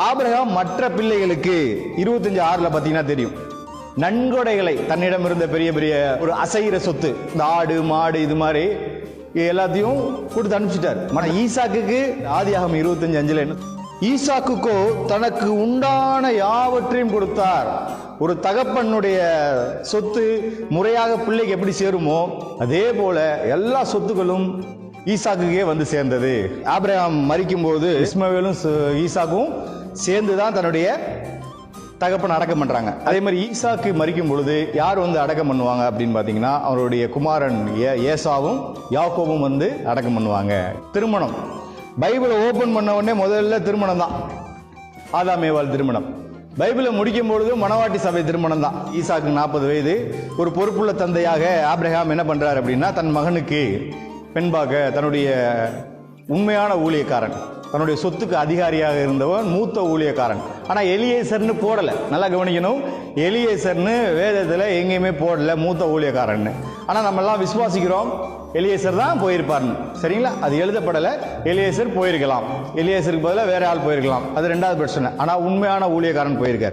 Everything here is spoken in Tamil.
ஆபிரகாம் மற்ற பிள்ளைகளுக்கு இருபத்தஞ்சு ஆறுல பாத்தீங்கன்னா தெரியும். நன்கொடைகளை தன்னிடம் இருந்த பெரிய பெரிய ஒரு அசைகிற சொத்து இந்த ஆடு மாடு இது மாதிரி எல்லாத்தையும் கொடுத்து அனுப்பிச்சிட்டார். மன ஈசாக்குக்கு ஆதியாகம் இருபத்தஞ்சு அஞ்சுல என்ன? ஈசாக்குக்கோ தனக்கு உண்டான யாவற்றையும் கொடுத்தார். ஒரு தகப்பனுடைய சொத்து முறையாக பிள்ளைக்கு எப்படி சேருமோ அதே போல எல்லா சொத்துக்களும் ஈசாக்குக்கே வந்து சேர்ந்தது. ஆபிரகாம் மறிக்கும் போது இஸ்மவேலும் சு- ஈசாக்கும் சேர்ந்து தான் தன்னுடைய தகப்பன் அடக்கம் பண்ணுறாங்க அதே மாதிரி ஈசாக்கு மறிக்கும் பொழுது யார் வந்து அடக்கம் பண்ணுவாங்க அப்படின்னு பார்த்தீங்கன்னா அவருடைய குமாரன் ஏ- ஏசாவும் யாக்கோவும் வந்து அடக்கம் பண்ணுவாங்க. திருமணம். பைபிளை ஓப்பன் பண்ண உடனே முதல்ல திருமணம் தான். ஆதாமேவாள் திருமணம். பைபிளை முடிக்கும் பொழுது மணவாட்டி சபை திருமணம் தான். ஈசாக்கு நாற்பது வயது. ஒரு பொறுப்புள்ள தந்தையாக ஆப்ரஹாம் என்ன பண்ணுறாரு அப்படின்னா தன் மகனுக்கு பெண்பாக தன்னுடைய உண்மையான ஊழியக்காரன் தன்னுடைய சொத்துக்கு அதிகாரியாக இருந்தவன் மூத்த ஊழியக்காரன். ஆனால் எலியேசர்னு போடலை. நல்லா கவனிக்கணும். எலியேசர்னு வேதத்தில் எங்கேயுமே போடல மூத்த ஊழியக்காரன்னு. ஆனால் நம்ம எல்லாம் விசுவாசிக்கிறோம். எலியேசர் தான் போயிருப்பார்னு. சரிங்களா? அது எழுதப்படலை. எலியேசர் போயிருக்கலாம். எலியேசருக்கு பதிலாக வேற ஆள் போயிருக்கலாம். அது ரெண்டாவது பிரச்சனை. ஆனால் உண்மையான ஊழியக்காரன் போயிருக்கார்.